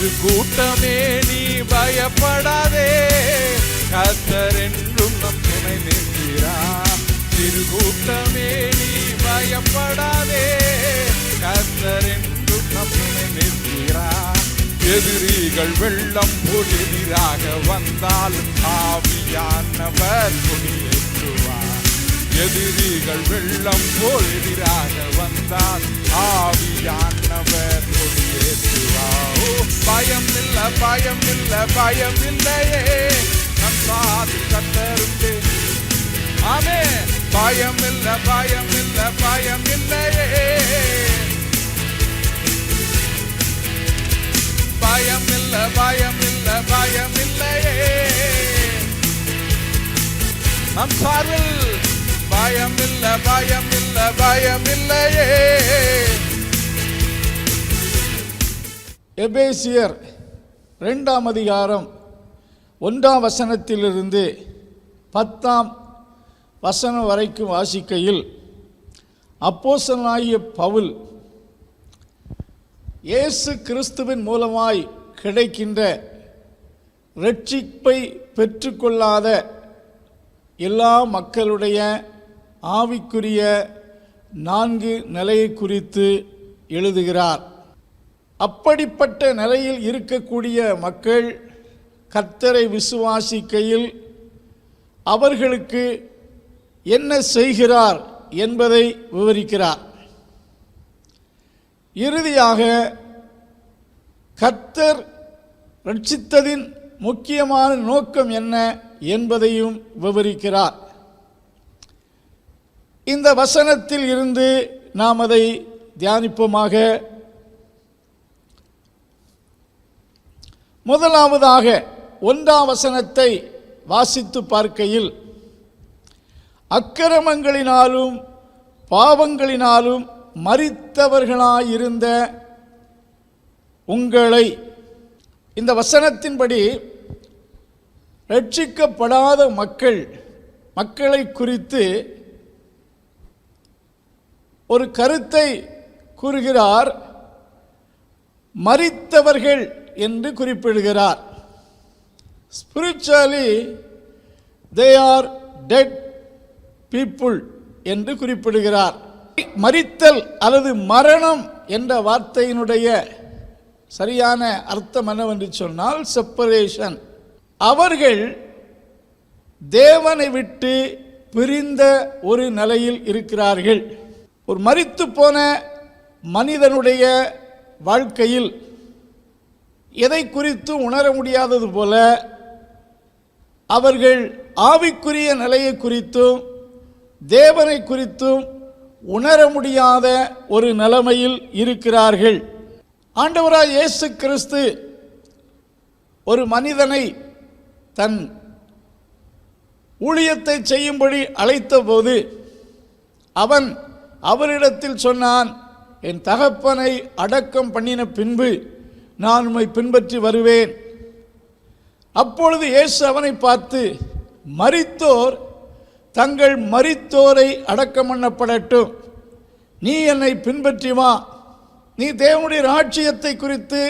சிறு கூட்டமே நீ பயப்படாதே. கத்தர் என்றும் நம் துணை நிற்கிறார் சிறு கூட்டமே நீ பயப்படாதே. கத்தர் என்றும் நம் துணை நிற்கிறார் எதிரிகள் வெள்ளம் போல் எதிராக வந்தால் ஆவியானவர் துணி ஏற்றுவார் எதிரிகள் வெள்ளம் போல் எதிராக வந்தால் ஆவியானவர் கொடியேற்றுவார் பயம் இல்ல பயம் இல்ல பயம் இல்லையே. நம் சாதி கத்தருந்தே ஆமே பயம் இல்ல பயம் இல்ல பயம் இல்லையே. பயம் இல்ல பயம் இல்ல பயம் இல்லையே. நம் சார்பில் பயம் இல்ல பயம் இல்ல பயம் இல்லையே எபேசியர் ரெண்டாம் அதிகாரம் ஒன்றாம் வசனத்திலிருந்து பத்தாம் வசனம் வரைக்கும் வாசிக்கையில் அப்போசனாகிய பவுல் இயேசு கிறிஸ்துவின் மூலமாய் கிடைக்கின்ற ரட்சிப்பை பெற்றுக்கொள்ளாத எல்லா மக்களுடைய ஆவிக்குரிய நான்கு நிலையை குறித்து எழுதுகிறார். அப்படிப்பட்ட நிலையில் இருக்கக்கூடிய மக்கள் கர்த்தரை விசுவாசிக்கையில் அவர்களுக்கு என்ன செய்கிறார் என்பதை விவரிக்கிறார். இறுதியாக கர்த்தர் ரட்சித்ததின் முக்கியமான நோக்கம் என்ன என்பதையும் விவரிக்கிறார். இந்த வசனத்தில் இருந்து நாம் அதை தியானிப்போமாக. முதலாவதாக ஒன்றாம் வசனத்தை வாசித்து பார்க்கையில் அக்கிரமங்களினாலும் பாவங்களினாலும் மறித்தவர்களாயிருந்த உங்களை இந்த வசனத்தின்படி ரட்சிக்கப்படாத மக்கள் மக்களை குறித்து ஒரு கருத்தை கூறுகிறார் மறித்தவர்கள் என்று குறிப்பிடுகிறார். Spiritually they are dead people என்று குறிப்பிடுகிறார். மறித்தல் அல்லது மரணம் என்ற வார்த்தையினுடைய சரியான அர்த்தம் என்னவென்று சொன்னால் செப்பரேஷன் அவர்கள் தேவனை விட்டு பிரிந்த ஒரு நிலையில் இருக்கிறார்கள். ஒரு மறித்து போன மனிதனுடைய வாழ்க்கையில் எதை குறித்து உணர முடியாதது போல அவர்கள் ஆவிக்குரிய நிலையை குறித்தும் தேவனை குறித்தும் உணர முடியாத ஒரு நிலைமையில் இருக்கிறார்கள். ஆண்டவராய் இயேசு கிறிஸ்து ஒரு மனிதனை தன் ஊழியத்தை செய்யும்படி அழைத்தபோது அவன் அவரிடத்தில் சொன்னான் என் தகப்பனை அடக்கம் பண்ணின பின்பு நான் உம்மை பின்பற்றி வருவேன். அப்பொழுது இயேசு அவனை பார்த்து மறித்தோர் தங்கள் மறித்தோரை அடக்கம் பண்ணப்படட்டும். நீ என்னை பின்பற்றி வா. நீ தேவனுடைய ராட்சியத்தை குறித்து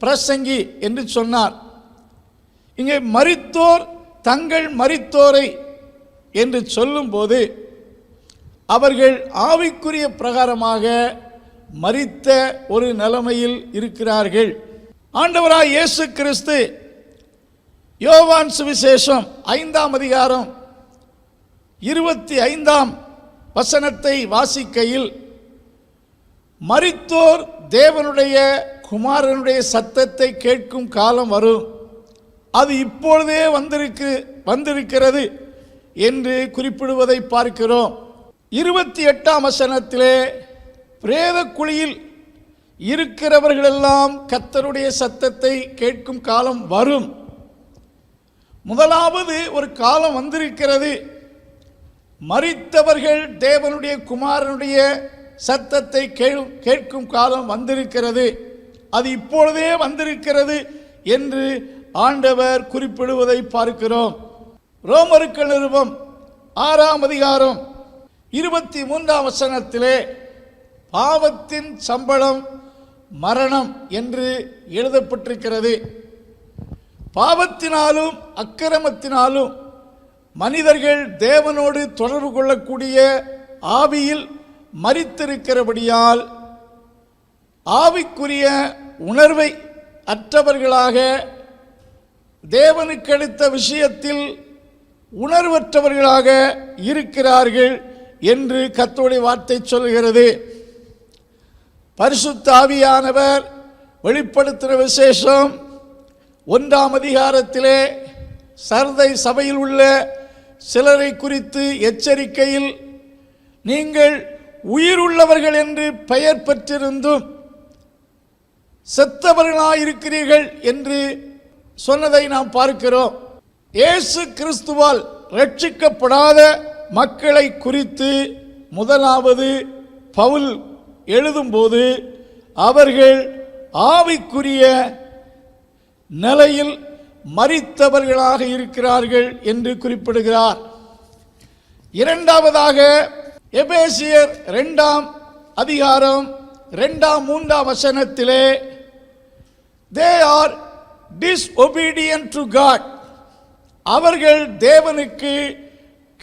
பிரசங்கி என்று சொன்னார். இங்கே மறித்தோர் தங்கள் மரித்தோரை என்று சொல்லும்போது அவர்கள் ஆவிக்குரிய பிரகாரமாக மறித்த ஒரு நிலைமையில் இருக்கிறார்கள். ஆண்டவராய் இயேசு கிறிஸ்து யோவான் சுவிசேஷம் ஐந்தாம் அதிகாரம் இருபத்தி ஐந்தாம் வசனத்தை வாசிக்கையில் மறித்தோர் தேவனுடைய குமாரனுடைய சத்தத்தை கேட்கும் காலம் வரும். அது இப்பொழுதே வந்திருக்கு வந்திருக்கிறது என்று குறிப்பிடுவதை பார்க்கிறோம். இருபத்தி எட்டாம் வசனத்திலே பிரேத குழியில் இருக்கிறவர்களெல்லாம் கத்தருடைய சத்தத்தை கேட்கும் காலம் வரும். முதலாவது ஒரு காலம் வந்திருக்கிறது. மறித்தவர்கள் தேவனுடைய குமாரனுடைய சத்தத்தை கேட்கும் காலம் வந்திருக்கிறது. அது இப்பொழுதே வந்திருக்கிறது என்று ஆண்டவர் குறிப்பிடுவதை பார்க்கிறோம். ரோமருக்கு நிருபம் ஆறாம் அதிகாரம் இருபத்தி மூன்றாம் வசனத்திலே பாவத்தின் சம்பளம் மரணம் என்று எழுதப்பட்டிருக்கிறது. பாவத்தினாலும் அக்கிரமத்தினாலும் மனிதர்கள் தேவனோடு தொடர்பு கொள்ளக்கூடிய ஆவியில் மறித்திருக்கிறபடியால் ஆவிக்குரிய உணர்வை அற்றவர்களாக தேவனுக்கு அடுத்த விஷயத்தில் உணர்வற்றவர்களாக இருக்கிறார்கள். என்று கத்தோடைய வார்த்தை சொல்கிறது. பரிசுத்தாவியானவர் வெளிப்படுத்துகிற விசேஷம் ஒன்றாம் அதிகாரத்திலே சரதை சபையில் உள்ள சிலரை குறித்து எச்சரிக்கையில் நீங்கள் உயிருள்ளவர்கள் என்று பெயர் பெற்றிருந்தும் செத்தவர்களாயிருக்கிறீர்கள் என்று சொன்னதை நாம் பார்க்கிறோம். இயேசு கிறிஸ்துவால் ரட்சிக்கப்படாத மக்களை குறித்து முதலாவது பவுல் எழுதும்போது அவர்கள் ஆவிக்குரிய நிலையில் மறித்தவர்களாக இருக்கிறார்கள் என்று குறிப்பிடுகிறார். இரண்டாவதாக எபேசியர் ரெண்டாம் அதிகாரம் ரெண்டாம் மூன்றாம் வசனத்திலே they are disobedient to God அவர்கள் தேவனுக்கு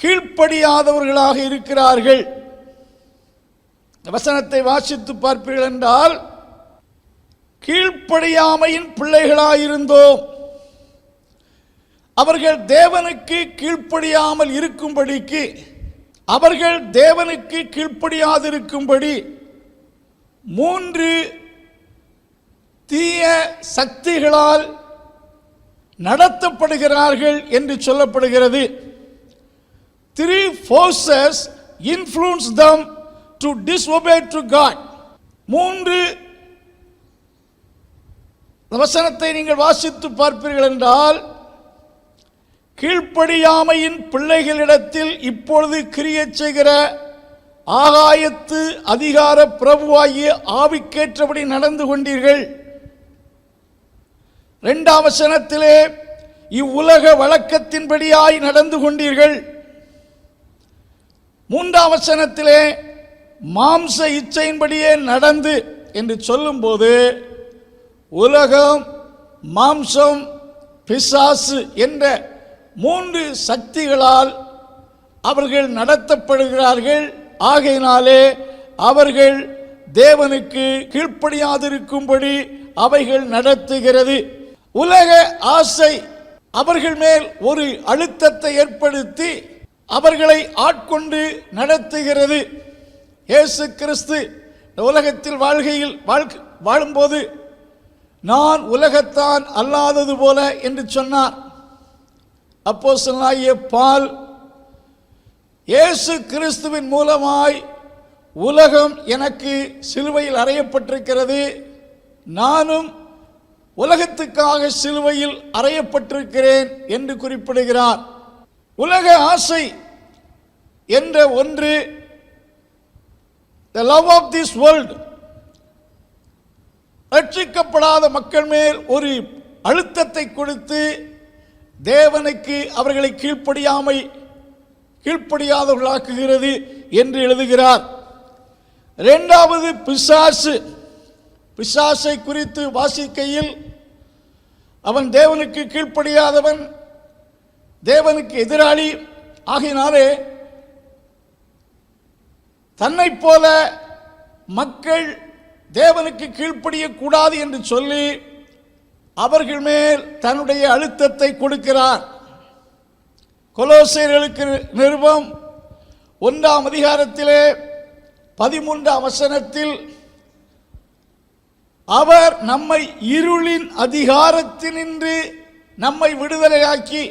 கீழ்ப்படியாதவர்களாக இருக்கிறார்கள். வசனத்தை வாசித்து பார்ப்பீர்கள் என்றால் கீழ்ப்படியாமையின் பிள்ளைகளாயிருந்தோம். அவர்கள் தேவனுக்கு கீழ்ப்படியாமல் இருக்கும்படிக்கு அவர்கள் தேவனுக்கு கீழ்ப்படியாதிருக்கும்படி மூன்று தீய சக்திகளால் நடத்தப்படுகிறார்கள் என்று சொல்லப்படுகிறது. Three forces influence them to disobey to God மூன்று வசனத்தை நீங்கள் வாசித்து பார்ப்பீர்கள் என்றால் கீழ்ப்படியாமையின் பிள்ளைகளிடத்தில் இப்பொழுது கிரியச் செய்கிற ஆகாயத்து அதிகார பிரபுவாகிய ஆவிக்கேற்றபடி நடந்து கொண்டீர்கள். இரண்டாம் வசனத்திலே இவ்வுலக வழக்கத்தின்படியாய் நடந்து கொண்டீர்கள். மூன்றாம் வசனத்திலே மாம்ச இச்சையின்படியே நடந்து என்று சொல்லும்போது உலகம் மாம்சம் பிசாசு என்ற மூன்று சக்திகளால் அவர்கள் நடத்தப்படுகிறார்கள். ஆகையினாலே அவர்கள் தேவனுக்கு கீழ்ப்படியாதிருக்கும்படி அவைகள் நடத்துகிறது. உலக ஆசை அவர்கள் மேல் ஒரு அழுத்தத்தை ஏற்படுத்தி அவர்களை ஆட்கொண்டு நடத்துகிறது. இயேசு கிறிஸ்து இந்த உலகத்தில் வாழ்கையில் வாழ் வாழும்போது நான் உலகத்தான் அல்லாதது போல என்று சொன்னார். அப்போஸ்தலனாகிய பால் இயேசு கிறிஸ்துவின் மூலமாய் உலகம் எனக்கு சிலுவையில் அறையப்பட்டிருக்கிறது. நானும் உலகத்துக்காக சிலுவையில் அறையப்பட்டிருக்கிறேன் என்று குறிப்பிடுகிறார். உலக ஆசை என்ற ஒன்று the love of this world ரட்சிக்கப்படாத மக்கள் மேல் ஒரு அழுத்தத்தை கொடுத்து தேவனுக்கு அவர்களை கீழ்ப்படியாமை கீழ்ப்படியாதவர்களாக்குகிறது என்று எழுதுகிறார். இரண்டாவது பிசாசு. பிசாசை குறித்து வாசிக்கையில் அவன் தேவனுக்கு கீழ்ப்படியாதவன் தேவனுக்கு எதிராளி. ஆகினாலே தன்னைப் போல மக்கள் தேவனுக்கு கீழ்ப்படியக்கூடாது என்று சொல்லி அவர்கள் மேல் தன்னுடைய அழுத்தத்தை கொடுக்கிறார். கொலோசியர்களுக்கு நிருபம் ஒன்றாம் அதிகாரத்திலே பதிமூன்றாம் வசனத்தில் அவர் நம்மை இருளின் அதிகாரத்தினின்று நம்மை விடுதலையாக்கி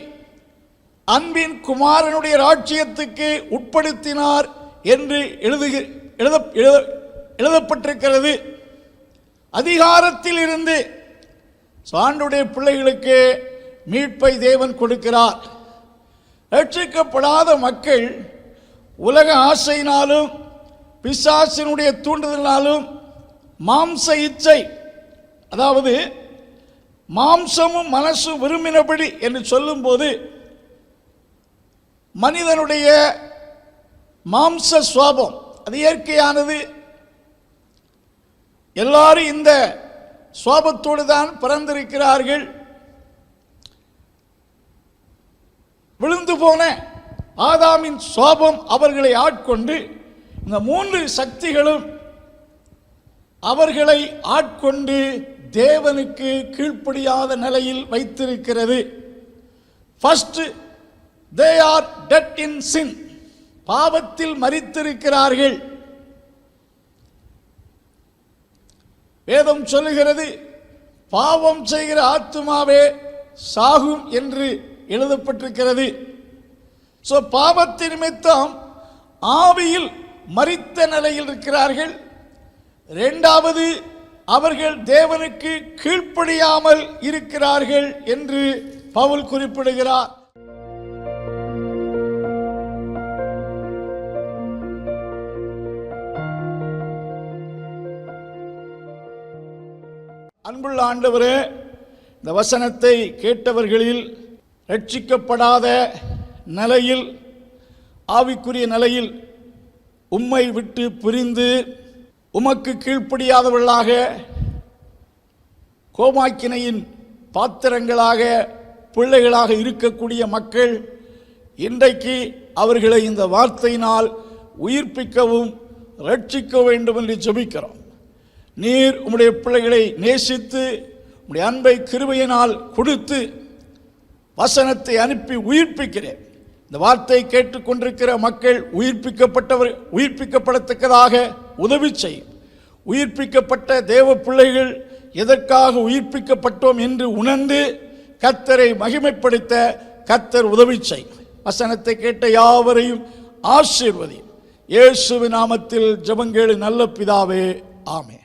அன்பின் குமாரனுடைய ராட்சியத்துக்கு உட்படுத்தினார் என்று எழுதுக எழுத எழுத- எழுதப்பட்டிருக்கிறது. அதிகாரத்தில் இருந்து சாண்டுடைய பிள்ளைகளுக்கு மீட்பை தேவன் கொடுக்கிறார். ரட்சிக்கப்படாத மக்கள் உலக ஆசையினாலும் பிசாசினுடைய தூண்டுதலினாலும் மாம்ச இச்சை அதாவது மாம்சமும் மனசும் விரும்பினபடி என்று சொல்லும்போது மனிதனுடைய மாம்ச சுவாபம். அது இயற்கையானது. எல்லாரும் இந்த சுவாபத்தோடு தான் பிறந்திருக்கிறார்கள். விழுந்து போன ஆதாமின் சுவாபம் அவர்களை ஆட்கொண்டு இந்த மூன்று சக்திகளும் அவர்களை ஆட்கொண்டு தேவனுக்கு கீழ்ப்படியாத நிலையில் வைத்திருக்கிறது. First they are dead in sin பாவத்தில் மறித்திருக்கிறார்கள். வேதம் சொல்லுகிறது பாவம் செய்கிற ஆத்துமாவே சாகும் என்று எழுதப்பட்டிருக்கிறது. ஸோ பாவத்தின் நிமித்தம் ஆவியில் மறித்த நிலையில் இருக்கிறார்கள். இரண்டாவது அவர்கள் தேவனுக்கு கீழ்ப்படியாமல் இருக்கிறார்கள் என்று பவுல் குறிப்பிடுகிறார். அன்புள்ள ஆண்டவரே இந்த வசனத்தை கேட்டவர்களில் ரட்சிக்கப்படாத நிலையில் ஆவிக்குரிய நிலையில் உம்மை விட்டு பிரிந்து உமக்கு கீழ்ப்படியாதவர்களாக கோமாக்கினையின் பாத்திரங்களாக பிள்ளைகளாக இருக்கக்கூடிய மக்கள் இன்றைக்கு அவர்களை இந்த வார்த்தையினால் உயிர்ப்பிக்கவும் ரட்சிக்க வேண்டும் என்று ஜெபிக்கிறோம். நீர் உம்முடைய பிள்ளைகளை நேசித்து உம்முடைய அன்பை கிருபையினால் கொடுத்து வசனத்தை அனுப்பி உயிர்ப்பிக்கிறேன். இந்த வார்த்தை கேட்டுக்கொண்டிருக்கிற மக்கள் உயிர்ப்பிக்கப்பட்டவர் உயிர்ப்பிக்கப்படத்தக்கதாக உதவி செய்யும். உயிர்ப்பிக்கப்பட்ட தேவ பிள்ளைகள் எதற்காக உயிர்ப்பிக்கப்பட்டோம் என்று உணர்ந்து கத்தரை மகிமைப்படுத்த கத்தர் உதவி செய்யும். வசனத்தை கேட்ட யாவரையும் ஆசீர்வதி இயேசுவின் நாமத்தில் ஜபங்கேடு நல்ல பிதாவே ஆமே